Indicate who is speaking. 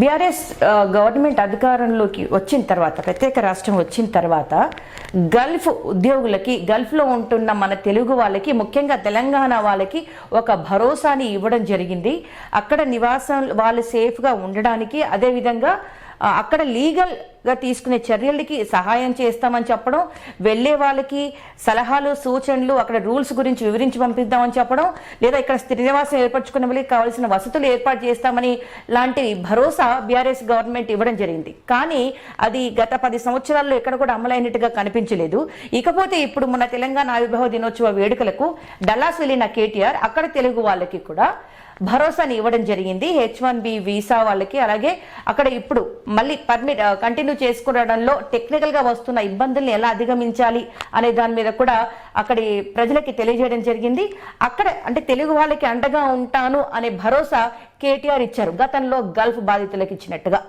Speaker 1: BRS government అధికారంలోకి వచ్చిన తర్వాత ప్రత్యేక రాష్ట్రం వచ్చిన తర్వాత గల్ఫ్ ఉద్యోగులకి గల్ఫ్లో ఉంటున్న మన తెలుగు వాళ్ళకి ముఖ్యంగా తెలంగాణ వాళ్ళకి ఒక భరోసాని ఇవ్వడం జరిగింది. అక్కడ నివాసం వాళ్ళు సేఫ్గా ఉండడానికి అదేవిధంగా అక్కడ లీగల్గా తీసుకునే చర్యలకి సహాయం చేస్తామని చెప్పడం వెళ్ళే వాళ్ళకి సలహాలు సూచనలు అక్కడ రూల్స్ గురించి వివరించి పంపిద్దామని చెప్పడం లేదా ఇక్కడ స్థిర నివాసం ఏర్పరచుకునే వాళ్ళకి కావాల్సిన వసతులు ఏర్పాటు చేస్తామని లాంటి భరోసా బీఆర్ఎస్ గవర్నమెంట్ ఇవ్వడం జరిగింది. కానీ అది గత పది సంవత్సరాల్లో ఎక్కడ కూడా అమలైనట్టుగా కనిపించలేదు. ఇకపోతే ఇప్పుడు మన తెలంగాణ ఆవిర్భావ దినోత్సవ వేడుకలకు డల్లాస్ వెళ్ళిన కేటీఆర్ అక్కడ తెలుగు వాళ్ళకి కూడా భరోసాని ఇవ్వడం జరిగింది. హెచ్ వన్ బి వీసా వాళ్ళకి. అలాగే అక్కడ ఇప్పుడు మళ్ళీ పర్మిట్ కంటిన్యూ చేసుకోవడంలో టెక్నికల్గా వస్తున్న ఇబ్బందుల్ని ఎలా అధిగమించాలి అనే దాని మీద కూడా అక్కడి ప్రజలకి తెలియజేయడం జరిగింది. అక్కడ అంటే తెలుగు వాళ్ళకి అండగా ఉంటాను అనే భరోసా కేటీఆర్ ఇచ్చారు. గతంలో గల్ఫ్ బాధితులకు ఇచ్చినట్టుగా.